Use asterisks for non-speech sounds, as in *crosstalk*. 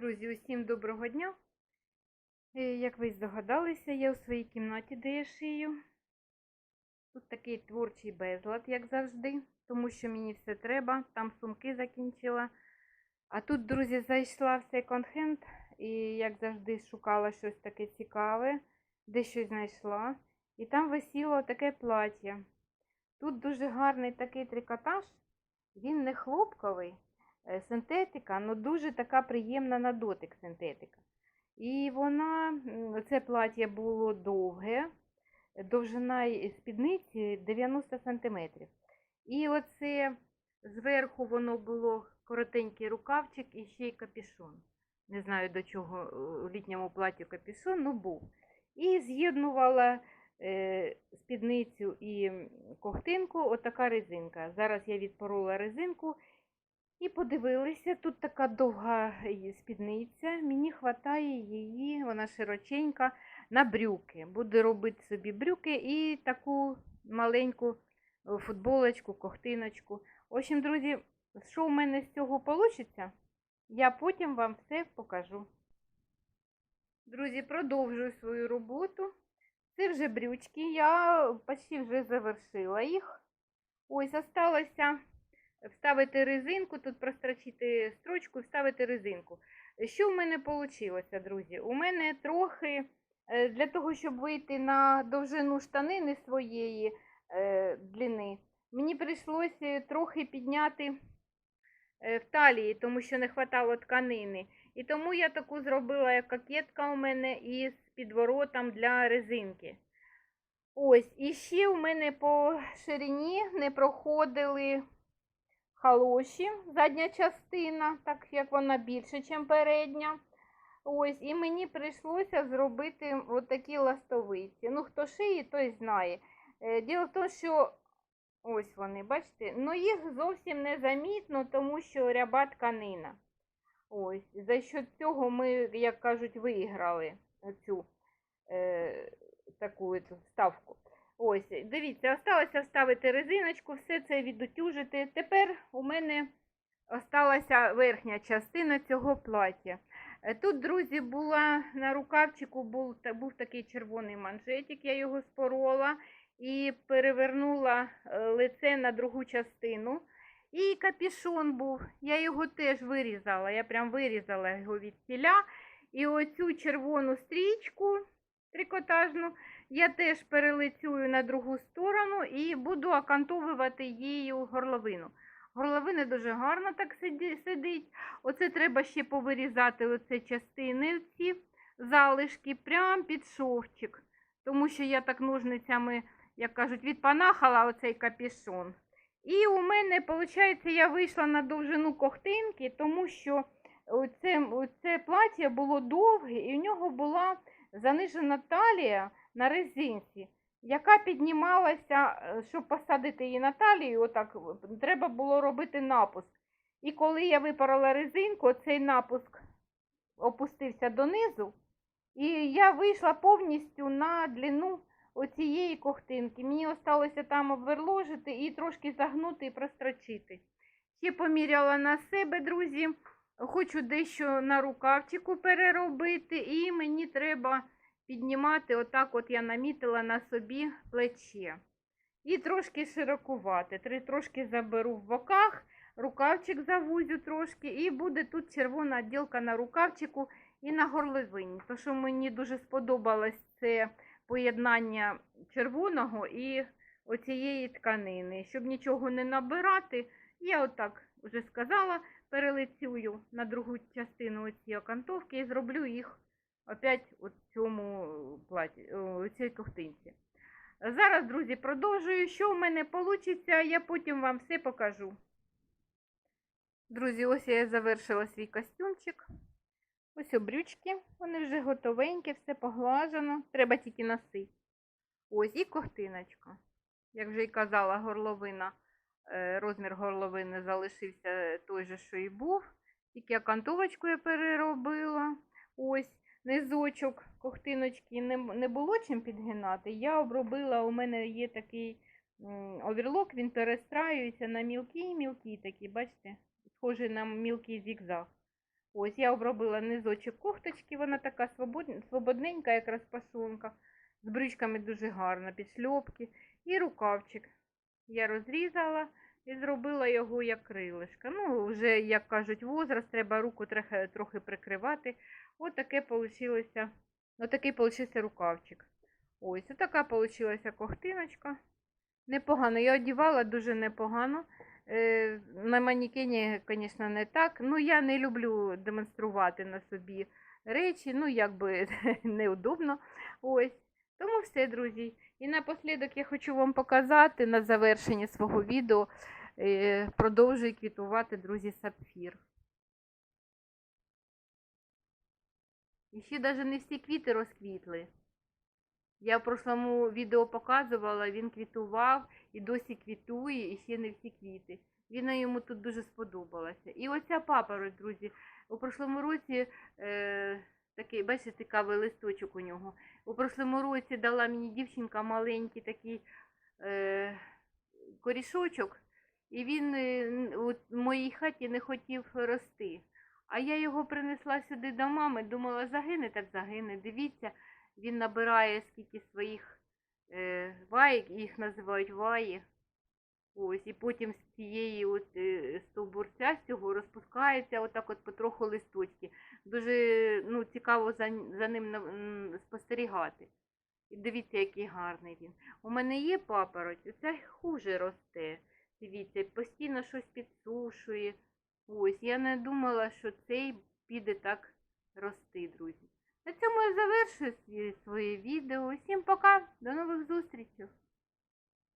Друзі, усім доброго дня. Е, Як ви здогадалися, я у своїй кімнаті, де я шию. Тут такий творчий безлад, як завжди, тому що мені все треба, там сумки закінчила. А тут, друзі, зайшла в секонд-хенд і, як завжди, шукала щось таке цікаве, де щось знайшла. І там висіло таке плаття. Тут дуже гарний такий трикотаж, він не хлопковий, синтетика, але дуже така приємна на дотик синтетика. І вона, це плаття було довге, довжина спідниці 90 см. І оце зверху воно було коротенький рукавчик і ще й капюшон. Не знаю, до чого е, у літньому платі капюшон, ну був. І з'єднувала е, спідницю і м, ковтинку отака резинка. Зараз я відпорола резинку і подивилися, тут така довга спідниця, мені вистачає її, вона широченька, на брюки. Буду робити собі брюки і таку маленьку е, футболочку, ковтиночку. В общем, друзі, що в мене з цього вийде, я потім вам все покажу. Друзі, продовжую свою роботу. Це вже брючки, я почти вже завершила їх. Ось, осталося вставити резинку, тут прострочити строчку і вставити резинку. Що в мене вийшло, друзі? У мене трохи е, для того, щоб вийти на довжину штанини своєї е, длини, мені прийшлося трохи підняти е, в талії, тому що не вистачало тканини. І тому я таку зробила як кокетка у мене із підворотом для резинки. Ось, і ще у мене по ширині не проходили халоші, задня частина, так як вона більше, ніж передня. Ось, і мені прийшлося зробити отакі ластовиці. Ну, хто шиє, той знає. Е, Діло в тому, що ось вони, бачите, ну їх зовсім не замітно, тому що ряба тканина. Ось, за що цього ми, як кажуть, виграли цю е, таку ету вставку. Ось, дивіться, осталося вставити резиночку, все це відутюжити. Тепер у мене осталася верхня частина цього плаття. Е, Тут, друзі, була на рукавчику був, був такий червоний манжетик, я його спорола і перевернула е, лице на другу частину. І капішон був, я його теж вирізала, я прям вирізала його від тіля. І оцю червону стрічку трикотажну я теж перелицюю на другу сторону і буду окантовувати її горловину. Горловина дуже гарно так сидить. Оце треба ще повирізати оце частини ці залишки прямо під шовчик. Тому що я так ножницями, як кажуть, відпанахала оцей капішон. І у мене, виходить, я вийшла на довжину ковтинки, тому що оце, оце плаття було довге, і в нього була занижена талія на резинці, яка піднімалася, е, щоб посадити її на талію, отак треба було робити напуск. І коли я випорола резинку, цей напуск опустився донизу, і я вийшла повністю на длину оцієї ковтинки. Мені осталося там обверложити і трошки загнути і прострочити. Ще поміряла на себе, друзі. Хочу дещо на рукавчику переробити, і мені треба піднімати, отак от я намітила на собі плече. І трошки широкувати. Три- Трошки заберу в боках, рукавчик завузю трошки, і буде тут червона відділка на рукавчику і на горловині. То, що мені дуже сподобалось це поєднання червоного і оцієї тканини. Щоб нічого не набирати, я отак вже сказала, перелицюю на другу частину оці окантовки і зроблю їх опять у цьому платі, у цій ковтинці. Зараз, друзі, продовжую. Що в мене вийде, я потім вам все покажу. Друзі, ось я завершила свій костюмчик. Ось обрючки, вони вже готовенькі, все поглажено. Треба тільки носити. Ось і ковтиночка. Як вже й казала, горловина, е, розмір горловини залишився той же, що і був. Тільки окантовочку я переробила. Ось низочок ковтиночки не, не було чим підгинати. Я обробила, у мене є такий оверлок, він перестраюється на мілкі-мілкі такі, бачите, схожий на мілкий зігзаг. Ось я обробила низочок кофточки, вона така свободненька, як розпашонка, з брючками дуже гарна, під шльопки. І рукавчик. Я розрізала і зробила його як крилишко. Ну, вже, як кажуть, возраст, треба руку трохи, трохи прикривати. Ось таке получилося, отакий получився рукавчик. Ось, отака получилася ковтиночка. Непогано. Я одягала дуже непогано. Е, на манікені, звісно, не так. Ну, я не люблю демонструвати на собі речі, ну, якби *laughs* неудобно. Ось. Тому все, друзі. І напослідок я хочу вам показати на завершенні свого відео. Е, продовжує квітувати, друзі, сапфір. І ще навіть не всі квіти розквітли. Я в прошлому відео показувала, він квітував і досі квітує, і ще не всі квіти. Він йому тут дуже сподобалася. І оця папороть, друзі, у прошлому році е, бачите, цікавий листочок у нього. У прошлому році дала мені дівчинка маленький такий е, корішочок, і він е, у моїй хаті не хотів рости. А я його принесла сюди до мами, думала, загине, так загине. Дивіться, він набирає скільки своїх е, ваїк, їх називають ваї. Ось, і потім з цієї от, е, стовбурця з цього розпускається отак от потроху листочки. Дуже ну, цікаво за, за ним спостерігати. І дивіться, який гарний він. У мене є папороть, оця хуже росте. Дивіться, постійно щось підсушує. Ось, я не думала, що цей піде так рости, друзі. На цьому я завершую своє відео. Всім пока, до нових зустрічей!